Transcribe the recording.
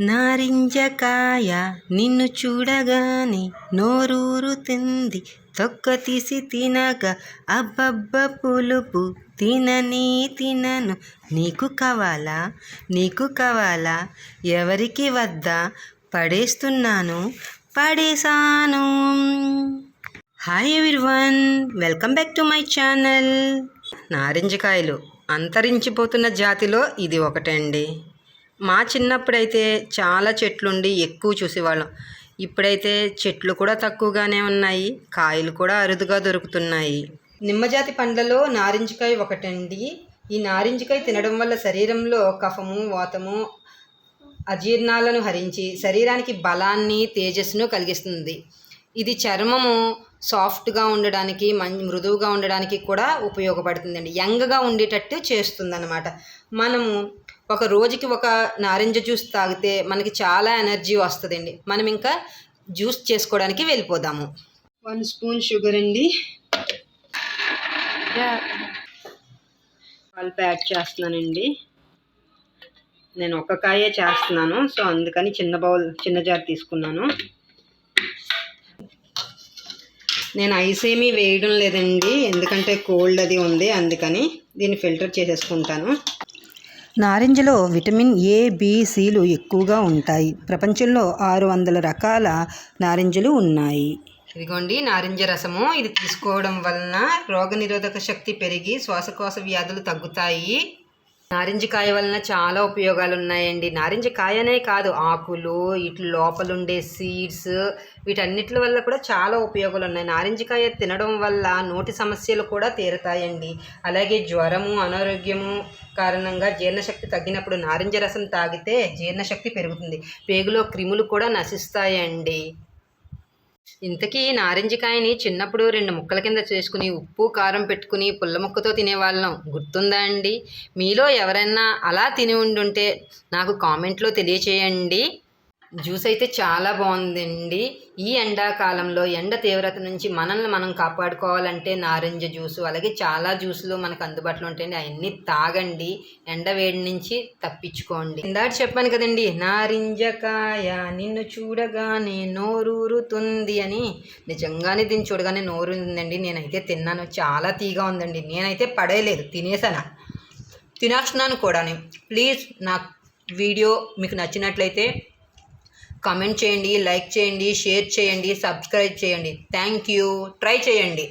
నారింజకాయ నిన్ను చూడగానే నోరూరుతుంది. తొక్క తీసి తినగా అబ్బబ్బ పులుపు తినని తినను. నీకు కావాలా? నీకు కావాలా? ఎవరికి వద్దా? పడేస్తున్నాను పడేశాను. Hi everyone welcome back to my channel. నారింజకాయలు అంతరించిపోతున్న జాతిలో ఇది ఒకటండి. మా చిన్నప్పుడైతే చాలా చెట్లుండి ఎక్కువ చూసేవాళ్ళం. ఇప్పుడైతే చెట్లు కూడా తక్కువగానే ఉన్నాయి కాయలు కూడా అరుదుగా దొరుకుతున్నాయి. నిమ్మజాతి పండ్లలో నారింజకాయ ఒకటండి. ఈ నారింజకాయ తినడం వల్ల శరీరంలో కఫము వాతము అజీర్ణాలను హరించి శరీరానికి బలాన్ని తేజస్సును కలిగిస్తుంది. ఇది చర్మము సాఫ్ట్గా ఉండడానికి మం మృదువుగా ఉండడానికి కూడా ఉపయోగపడుతుందండి. యంగ్గా ఉండేటట్టు చేస్తుందన్నమాట. మనము ఒక రోజుకి ఒక నారింజ జ్యూస్ తాగితే మనకి చాలా ఎనర్జీ వస్తుందండి. మనం ఇంకా జ్యూస్ చేసుకోవడానికి వెళ్ళిపోదాము. వన్ స్పూన్ షుగర్ అండి. పల్పు యాడ్ చేస్తున్నానండి. నేను ఒక కాయే చేస్తున్నాను. సో అందుకని చిన్న బౌల్ చిన్న జార్ తీసుకున్నాను. నేను ఐస్ ఏమీ వేయడం లేదండి. ఎందుకంటే కోల్డ్ అది ఉంది అందుకని దీన్ని ఫిల్టర్ చేసేసుకుంటాను. నారింజలో విటమిన్ ఏ బి సిలు ఎక్కువగా ఉంటాయి. ప్రపంచంలో ఆరు వందల రకాల నారింజలు ఉన్నాయి. ఇదిగోండి నారింజ రసము. ఇది తీసుకోవడం వలన రోగనిరోధక శక్తి పెరిగి శ్వాసకోశ వ్యాధులు తగ్గుతాయి. నారింజ కాయ వలన చాలా ఉపయోగాలు ఉన్నాయండి నారింజ కాయనే కాదు ఆకులు ఇట్ల లోపలుండే సీడ్స్ వీటన్నిటి వల్ల కూడా చాలా ఉపయోగాలు ఉన్నాయి నారింజకాయ తినడం వల్ల నోటి సమస్యలు కూడా తీరుతాయండి. అలాగే జ్వరము అనారోగ్యము కారణంగా జీర్ణశక్తి తగ్గినప్పుడు నారింజ రసం తాగితే జీర్ణశక్తి పెరుగుతుంది. పేగులో క్రిములు కూడా నశిస్తాయండి. ఇంతకీ నారింజకాయని చిన్నప్పుడు రెండు ముక్కల కింద చేసుకుని ఉప్పు కారం పెట్టుకుని పుల్ల ముక్కతో తినేవాళ్ళం. గుర్తుందా అండి? మీలో ఎవరైనా అలా తిని ఉండుంటే నాకు కామెంట్లో తెలియచేయండి. జ్యూస్ అయితే చాలా బాగుందండి. ఈ ఎండాకాలంలో ఎండ తీవ్రత నుంచి మనల్ని మనం కాపాడుకోవాలంటే నారింజ జ్యూసు అలాగే చాలా జ్యూసులు మనకు అందుబాటులో ఉంటాయండి. అవన్నీ తాగండి. ఎండ వేడి నుంచి తప్పించుకోండి. ఇందాక చెప్పాను కదండి నారింజకాయ నిన్ను చూడగానే నోరూరుతుంది అని. నిజంగానే దీన్ని చూడగానే నోరుందండి. నేనైతే తిన్నాను. చాలా తీగా ఉందండి. నేనైతే పడేయలేదు. తినేసాను. తినేస్తున్నాను కూడా ప్లీజ్ నా వీడియో మీకు నచ్చినట్లయితే కామెంట్ చేయండి లైక్ చేయండి షేర్ చేయండి సబ్స్క్రైబ్ చేయండి. Thank you. ట్రై చేయండి.